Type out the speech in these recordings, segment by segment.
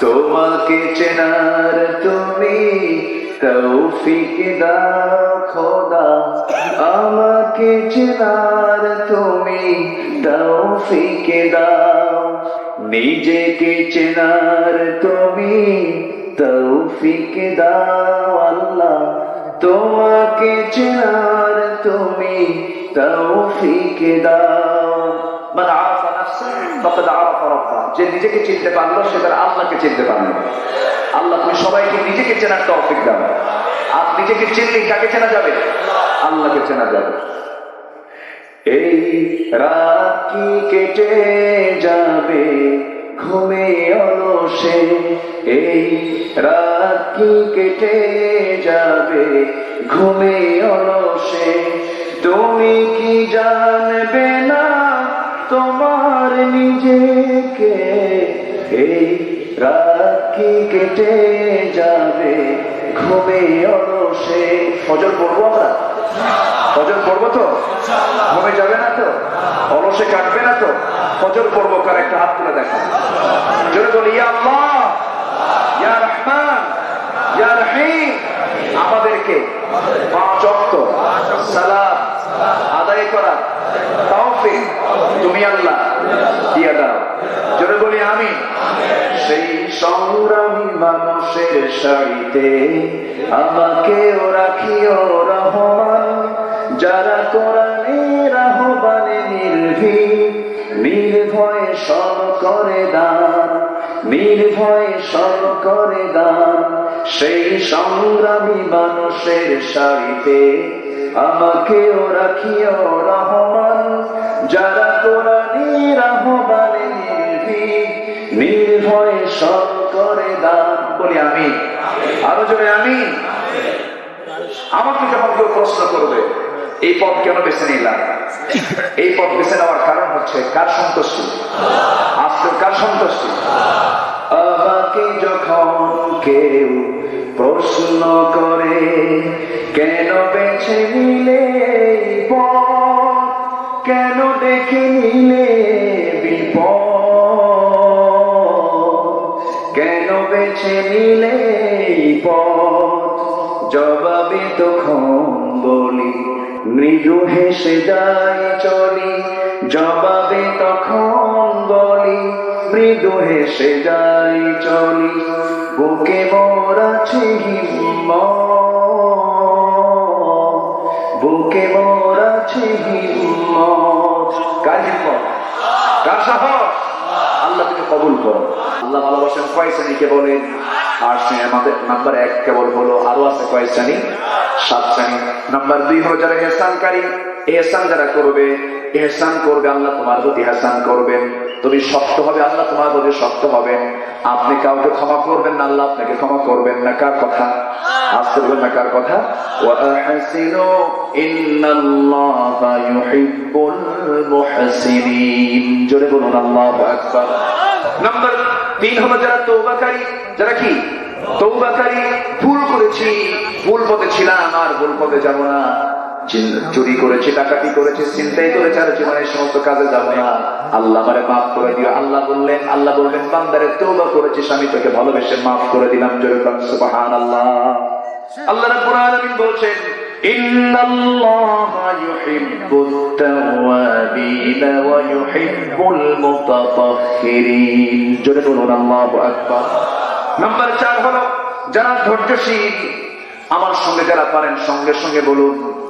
তোমাকে চেনার তুমি তৌফিক দাও খোদা। আমাকে চেনার তুমি তৌফিক দাও। নিজেকে চেনার তুমি তৌফিক দাও আল্লাহ। তোমাকে চেনার তুমি তৌফিক দাও। যে নিজেকে চিনতে পারল, সে তার আল্লাহকে চিনতে পারল। আল্লাহ, তুমি সবাইকে নিজেকে চেনার তৌফিক দাও। আর নিজেকে চিনলে কাকে চেনা যাবে? আল্লাহকে চেনা যাবে। এই রাত কেটে যাবে? ঘুমে অলসে। এই রাত কেটে যাবে? ঘুমে অলসে। তুমি কি জানবে না? তোমার নিজেকে এই কি কেটে যাবে। ঘুমে অলসে। ফজর পড়ব আমরা? ফজর পড়ব তো? ঘুমে যাবে না তো? অলসে কাটবে না তো? ফজর পড়ব কার? একটা হাত তুলে দেখা। জোরে বলি, ইয়া আল্লাহ, ইয়া রহমান, ইয়া রহিম। আমাদেরকে পাঁচ অক্ত সালাম আদায় করা তৌফিক তুমি আল্লাহ, দিয়া দাও। জোরে বলি আমি সেই সংগ্রামী মানুষের শাড়িতে আমাকেও রাখিও রহমান। যারা কোরআনের আহ্বানে নির্ভীক নির্ভয়ে সব করে দান নির্ভয়ে সব করে দান। সেই সংগ্রামী মানুষের শাড়িতে আমাকেও রাখিও রহমান। যারা কোরআনের আহ্বানে নির্ভয়ে সব করে দান। বলি আমি আরও জোরে আমি আমাকে যখন কেউ প্রশ্ন করবে, এই পথ কেন বেছে নিলাম এই পথ বেছে নেওয়ার কারণ হচ্ছে কার সন্তুষ্টি? আজকে কার সন্তুষ্টি? আমাকে যখন কেউ প্রশ্ন করে, কেন বেছে নিলে পথ কেন দেখে নিলে কেন বেছে নিলে পথ জবাবে তখন বলি মৃদু হেসে যাই চলি। জবাবে তখন বলি মৃদু হেসে যাই চলি। বুকে মোর আছে হিম্মত কার হিম্মত কার সাহস। আল্লাহ তুমি কবুল করো। আল্লাহ ভালোবাসেন আর শ্রেণি আমাদের নাম্বার এক কেবল হলো, আরও আছে কয় সাত শ্রেণি নাম্বার দুই হলো যারা এহসানকারী, এহসান যারা করবে, এহসান করবে, আল্লাহ তোমার প্রতি এহসান করবেন। তুমি শক্ত হবে, আল্লাহ তোমার প্রতি শক্ত হবে আপনি কাউকে ক্ষমা করবেন না, আল্লাহ আপনাকে ক্ষমা করবেন না। কার কথা? আসতে বলবেন না, কার কথা? জোরে বলুন, আল্লাহু নাম্বার তিন হলো যারা তৌবাকারী যারা কি? তৌবাকারী ভুল করেছি, ভুল পথে ছিলাম, আর ভুল পথে যাব না। চুরি করেছি, ডাকাতি করেছি চিন্তাই করেছি, আর জীবনের সমস্ত কাজে যাব না। আল্লাহ আমারে মাফ করে দিও। আল্লাহ বললেন আল্লাহ বললেন, বান্দারে তৌবা করেছিস আমি তোকে ভালোবেসে মাফ করে দিলাম, জোরে সুবহান আল্লাহ আল্লাহ রাব্বুল বলছেন, ইন্নাল্লাহা ইউহিব্বুত তাওয়াবিন ওয়া ইউহিব্বুল মুতাতাহহিরিন। জোরে বলুন, আল্লাহু আকবার। নাম্বার 4 হলো, যারা ধৈর্যশীল, আমার সঙ্গে যারা পারেন, সঙ্গে সঙ্গে বলুন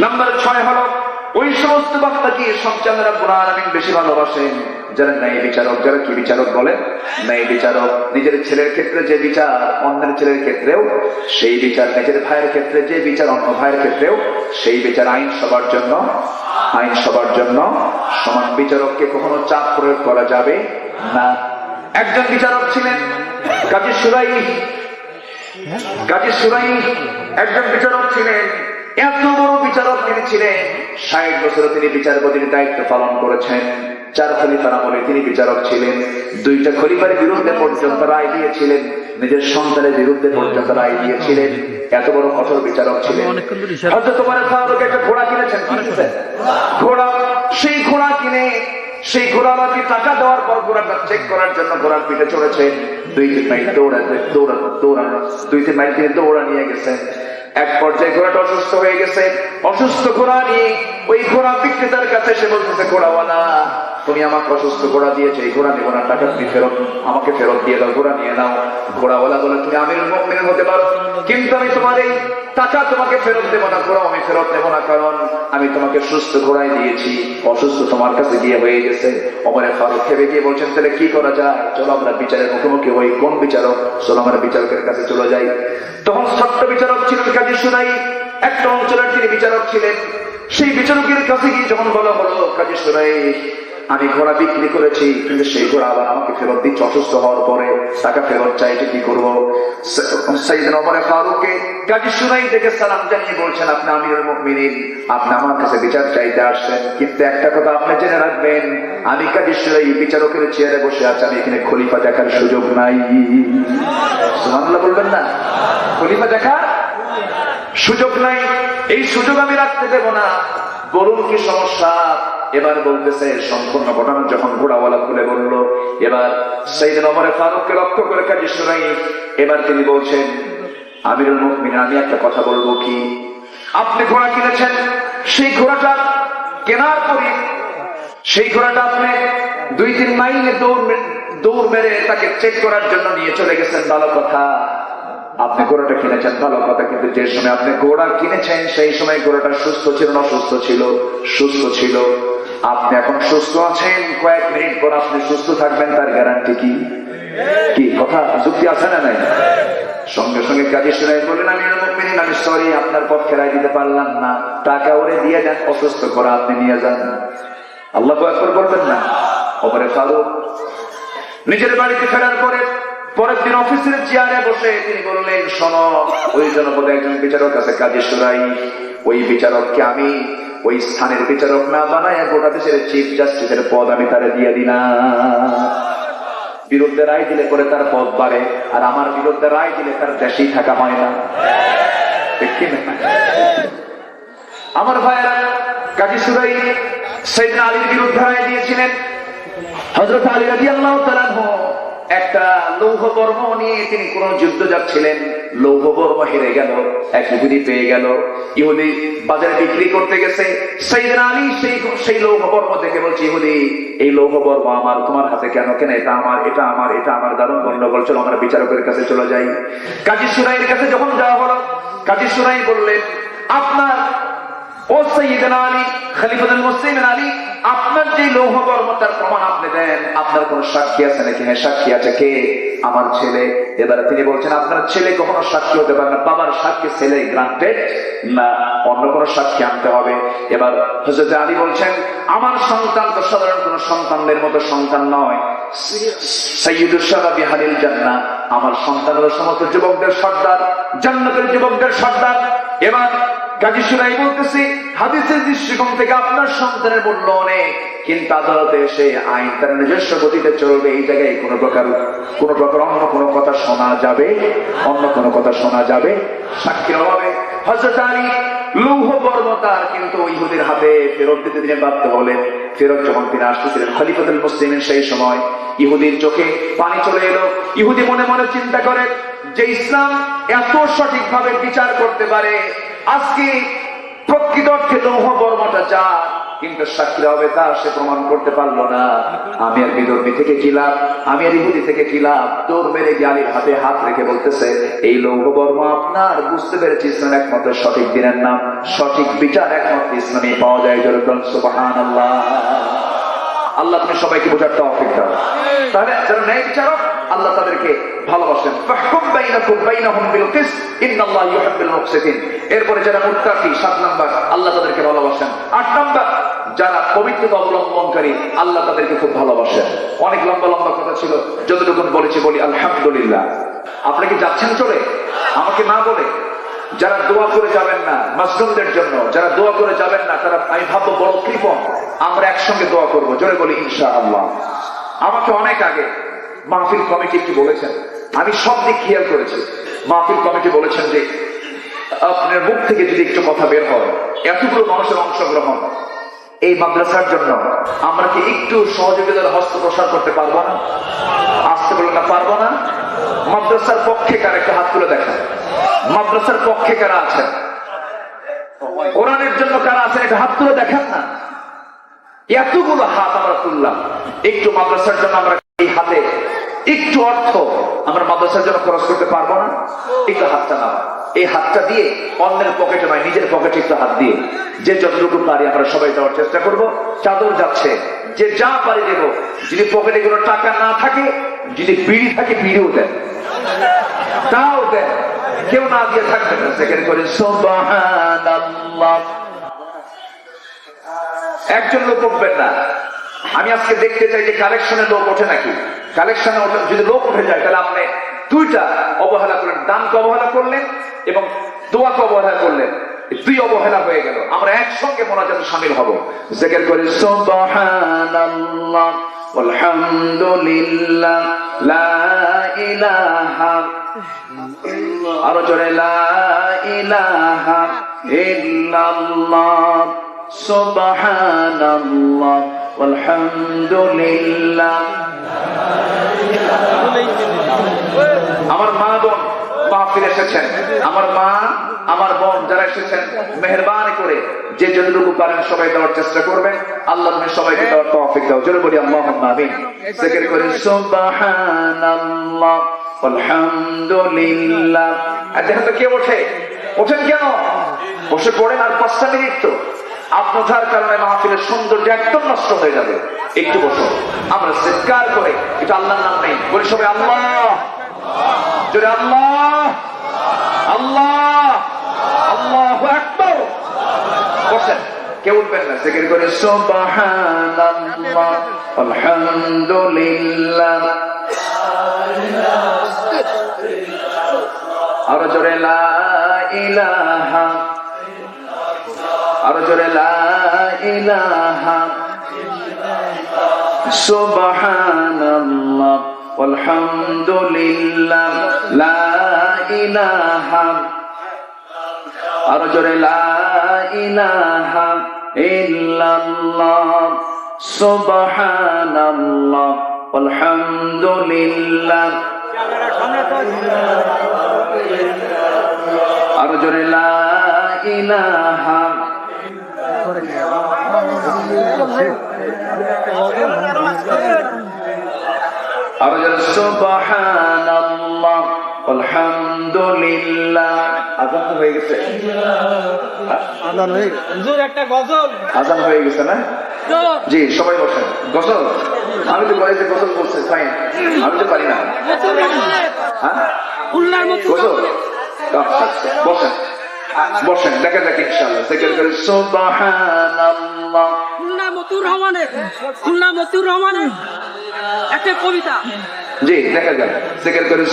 নাম্বার ছয় হলো, ওই সমস্ত সবচেয়ে আল্লাহ রাব্বুল আলামিন বেশি ভালোবাসেন? যারা ন্যায় বিচারক যারা? কি বিচারক বলে? ন্যায় বিচারক নিজের ছেলের ক্ষেত্রে যে বিচার, অন্যের ছেলের ক্ষেত্রেও সেই বিচার, নিজের ভাইয়ের ক্ষেত্রে যে বিচার, অন্য ভাইয়ের ক্ষেত্রেও সেই বিচার আইন সবার জন্য, আইন সবার জন্য সমান বিচারককে কখনো চাপ প্রয়োগ করা যাবে না। একজন বিচারক ছিলেন কাজী সুরাই কাজী সুরাই একজন বিচারক ছিলেন এত বড় বিচারক তিনি ছিলেন। ষাট বছর তিনি বিচারপতির দায়িত্ব পালন করেছেন। চার খলিফার আমলে তিনি বিচারক ছিলেন। দুইটা খলিফার বিরুদ্ধে পর্যন্ত রায় দিয়েছিলেন। নিজের সন্তানের বিরুদ্ধে পর্যন্ত রায় দিয়েছিলেন। এত বড় কঠোর বিচারক ছিলেন। হয়তো তোমার একটা ঘোড়া কিনেছেন? ঘোড়া সেই ঘোড়া কিনে সেই ঘোড়ালাকে টাকা দেওয়ার পর ঘোড়াটা চেক করার জন্য ঘোড়ার পিঠে চড়েছে? দুই তিন মাইল দৌড়াতে দৌড়ানো দৌড়ানো। দুই তিন মাইল তিনি দৌড়া নিয়ে গেছেন এক পর্যায়ে ঘোড়াটা অসুস্থ হয়ে গেছে। অসুস্থ ঘোড়া নিয়ে ওই ঘোড়া বিক্রেতার কাছে সে বলতেছে, ঘোড়াওয়ালা, তুমি আমাকে অসুস্থ ঘোড়া দিয়েছে, এই ঘোড়া নেব না, টাকা তুমি ফেরত, আমাকে ফেরত দিয়ে দাও, ঘোড়া নিয়ে নাও। ঘোড়াওয়ালা বলে, তুমি আমির মুমিন হতে পারো, কিন্তু আমি তোমার এই টাকা তোমাকে ফেরত দেবো না, ঘোড়াও আমি ফেরত নেব না, কারণ আমি তোমাকে সুস্থ ঘোড়ায় দিয়েছি, অসুস্থ তোমার কাছে গিয়ে হয়ে গেছে। অমরে ফারুক খেবে গিয়ে বলছেন, তাহলে কি করা যায়? চলো আমরা বিচারের মুখোমুখি হই। কোন বিচারক? চলো আমরা বিচারকের কাছে চলে যাই। তখন ছোট্ট বিচারক ছিলেন একটা অঞ্চলের তিনি বিচারক ছিলেন। সেই বিচারকের কাছে গিয়ে যখন বলা হলো কাজী সুনাই আমি ঘোড়া বিক্রি করেছি, কিন্তু সেই ঘোড়া আবার আমাকে ফেরত দিচ্ছে, অসুস্থ হওয়ার পরে টাকা ফেরত চাই, এটা কি করব? সালাম জানিয়ে বলছেন, আপনি আপনি আমার কাছে বিচার চাইতে আসছেন, কিন্তু একটা কথা আপনি জেনে রাখবেন, আমি বিচারকের চেয়ারে বসে আছি, আমি এখানে খলিফা দেখার সুযোগ নাই। বলবেন না? খলিফা দেখার সুযোগ নাই। এই সুযোগ আমি রাখতে দেব না। বলুন কি সমস্যা? এবার বলতেছে, সম্পূর্ণ ঘটনা যখন ঘোড়াওয়ালা খুলে বলল, এবার সেই অমরে ফারুককে লক্ষ্য করে কাজী শুনাই। এবার তিনি বলছেন, আমিরুল মুকমিন আমি একটা কথা বলব কি? আপনি ঘোড়া কিনেছেন, সেই ঘোড়াটা কেনার পরে সেই ঘোড়াটা আপনি দুই তিন মাইলে দৌড় দৌড় মেরে তাকে চেক করার জন্য নিয়ে চলে গেছেন, ভালো কথা। ঘোড়াটা কিনেছেন, ভালো কথা, কিন্তু যে সময় আপনি ঘোড়া কিনেছেন, সেই সময় ঘোড়াটা সুস্থ ছিল না অসুস্থ ছিল? সুস্থ ছিল। আপনি এখন সুস্থ আছেন, কয়েক মিনিট পর আপনি সুস্থ থাকবেন, তার গ্যারান্টি কি? কি, কথা, যুক্তি আছে না নাই? সঙ্গে সঙ্গে কাজী সুরাই বললেন, আমি মুমিনিন আমি সরি আপনার পক্ষে রায় দিতে পারলাম না। টাকা ওরে দিয়ে যান অসুস্থ করা আপনি নিয়ে যান। আল্লাহ একবার বলবেন না। ওপরে ফারুক, নিজের বাড়িতে ফেরার পরে পরের দিন অফিসের চেয়ারে বসে তিনি বললেন, শোনো, ওই জনপদে একজন বিচারক আছে কাজী সুরাই। ওই বিচারককে আমি ওই স্থানের বিচারক না বানায় গোটা দেশের চিফ জাস্টিসের পদ আমি তারে দিয়ে দিলাম। বিরুদ্ধে রায় দিলে পরে তার পদ বাড়ে, আর আমার বিরুদ্ধে রায় দিলে তার দেশেই থাকা হয় না? আমার ভাইয়েরা, কাজী সুরাই সৈয়দ আলীর বিরুদ্ধে রায় দিয়েছিলেন। হজরত আলী রাজি আল্লাহ একটা লৌহ বর্ম নিয়ে তিনি কোন যুদ্ধ যাচ্ছিলেন। লৌহ বর্ম হেরে গেল, এক ইহুদি পেয়ে গেল। ইহুদি বাজারে বিক্রি করতে গেছে। সেইদিন আলী সেই সেই লৌহ বর্ম দেখে বলছে, ইহুদি, এই লৌহ বর্ম আমার, তোমার হাতে কেন কেন? এটা আমার এটা আমার এটা আমার দারুণ গন্ডগোল চলো আমরা বিচারকের কাছে চলে যাই। কাজী সুরাইয়ের কাছে যখন যাওয়া হলো, কাজী সুরাই বললেন, আপনার ও সৈয়দিন আলী, খলিফাতুল মুসলিমিন আলী আপনার যে লৌহ কর্ম তার প্রমাণ আপনি দেন, আপনার কোন সাক্ষী আছে নাকি? হ্যাঁ সাক্ষী আছে কে? আমার ছেলে। এবার তিনি বলছেন, আপনার ছেলে কখনো সাক্ষী হতে পারে না। বাবার সাক্ষী ছেলে গ্রান্টেড না, অন্য কোন সাক্ষী আনতে হবে। এবার হজরত আলী বলছেন, আমার সন্তান তো সাধারণ কোন সন্তানদের মতো সন্তান নয়। সৈয়দুল সাহাবি হালিল জান্না আমার সন্তান হলো সমস্ত যুবকদের সর্দার, জান্নাতের যুবকদের সর্দার। এবার কাজী সুরাই বলতেছি, হাদিসের দৃষ্টিকোণ থেকে আপনার সন্তানের মূল্য অনেক, কিন্তু আদালতে এসে আইন তার নিজস্ব গতিতে চলবে এই জায়গায় কোনো প্রকার কোনো প্রকার অন্য কোনো কথা শোনা যাবে, অন্য কোনো কথা শোনা যাবে। সাক্ষীর অভাবে হজরত আলী লৌহ বর্মতার কিন্তু ইহুদের হাতে ফেরত দিতে তিনি বাধ্য হলেন। ফেরত যখন তিনি আসতেছিলেন, খলিফাতুল মুসলিমের সেই সময় ইহুদির চোখে পানি চলে এলো। ইহুদি মনে মনে চিন্তা করে যে ইসলাম এত সঠিকভাবে বিচার করতে পারে। আজকে প্রকৃত অর্থে লৌহ বর্মটা যা কিন্তু সাক্ষীরা হবে তা সে প্রমাণ করতে পারল না। আমি আর বিদর্মী থেকে কি লাভ? আমি আর ইহুদি থেকে কি লাভ? দৌড় মেরে গিয়ে হাতে হাত রেখে বলতেছে, এই লৌহ বর্ম আপনার, বুঝতে পেরেছি ইসলাম একমাত্র সঠিক দিনের নাম। সঠিক বিচার একমাত্র ইসলামে পাওয়া যায় যেরকম সুবাহান আল্লাহ আল্লাহ তুমি সবাইকে বোঝার তৌফিক দাও তাহলে যারা ন্যায় বিচারক, আল্লাহ তাদেরকে ভালোবাসেন। এরপরে যারা মুত্তাকি, সাত নাম্বার, আল্লাহ তাদেরকে ভালোবাসেন। আট নাম্বার যারা পবিত্রতা অবলম্বনকারী, আল্লাহ তাদেরকে খুব ভালোবাসেন। অনেক লম্বা লম্বা কথা ছিল, যতটুকু বলেছি বলি, আলহামদুলিল্লাহ। আপনি কি যাচ্ছেন চলে? আমাকে না বলে? যারা দোয়া করে যাবেন না মাসরুমদের জন্য, যারা দোয়া করে যাবেন না, তারা, আমি ভাববো, বড় কৃপণ। আমরা একসঙ্গে দোয়া করব, জোরে বলি ইনশা আল্লাহ আমাকে অনেক আগে মাহফিল কমিটি কি বলেছেন। আমি সব দিক খেয়াল করেছি। মাহফিল কমিটি বলেছেন যে, আপনার মুখ থেকে যদি একটু কথা বের হয়, এতগুলো মানুষের অংশগ্রহণ এই মাদ্রাসার জন্য আমরা কি একটু সহযোগিতার হস্ত প্রসার করতে পারব না? আসতে বলে না, পারব না? মাদ্রাসার পক্ষে কার একটা হাত তুলে দেখা মাদ্রাসার পক্ষে কারা আছে? কোরআনের জন্য কারা আছেন একটা হাত তুলে দেখান না। এতগুলো হাত আমরা তুললাম। একটু মাদ্রাসার জন্য আমরা এই হাতে একটু অর্থ আমরা মাদ্রাসার জন্য খরচ করতে পারব না? একটু হাতটা না এই হাতটা দিয়ে অন্যের পকেটে নয়, নিজের পকেটে একটু হাত দিয়ে। যে যতটুকু পারি আমরা সবাই দেওয়ার চেষ্টা করব। চাদর যাচ্ছে। যে যা পারি দেব। যদি পকেটে কোনো টাকা না থাকে, যদি বিড়ি থাকে, বিড়িও দেন। তাও দেন। কেউ না দিয়ে থাকবেন না। সেখানে করে একজন লোক উঠবেন না। আমি আজকে দেখতে চাই যে কালেকশনে লোক ওঠে নাকি? কালেকশনে যদি লোক উঠে যায়, তাহলে আপনি দুইটা অবহেলা করলেন দানকে অবহেলা করলেন এবং দোয়াকে অবহেলা করলেন। দুই অবহেলা হয়ে গেল। আমরা একসঙ্গে মোনাজাতে সামিল হব। জেকের করে, সুবহানাল্লাহ লা লা আমার মা বোন মাহফিল এসেছেন। আমার মা, আমার বোন যারা এসেছেন, মেহরবানি করে যে যতটুকু পারেন সবাই দেওয়ার চেষ্টা করবেন। আল্লাহ তুমি সবাইকে দেওয়ার তৌফিক দাও। জোরে বলি আল্লাহ আলহামদুলিল্লাহ। কে ওঠে? ওঠেন কেন? বসে পড়েন আর পাঁচটা মিনিট তো। আপনার কারণে মাহফিলের সৌন্দর্য একদম নষ্ট হয়ে যাবে। একটু বসুন আমরা চিৎকার করে, এটা আল্লাহর নাম নেই। বলি সবাই, আল্লাহ! জোরে আল্লাহ আল্লাহ আল্লাহ একবার বসেন। ইলাহা আরও আলহামদুলিল্লাহ আরও জোরে আলহামদুলিল্লাহ আরও জোরে আরও সুবহানাল্লাহ আলহামদুলিল্লাহ আজান হয়ে গেছে। আদান হয়ে গেছে। হুজুর একটা গজল। আজান হয়ে গেছে না? জি সবাই বসেন। গোসল আমি তো বলে যে গোসল করছে ফাইন আমি তো পারি না। হ্যাঁ? মতো গোসল আচ্ছা, বসেন। বসেন দেখা যাক ইনশাআল্লাহ। জিকির করে সুবহানাল্লাহ। খুলনা মতুর রহমানের খুলনা মতুর রহমানের। একটা কবিতা। জি দেখা যাক। করে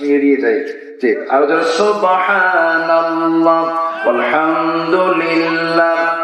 এড়িয়ে যাই। জি আরও সুবহানাল্লাহ আলহামদুলিল্লাহ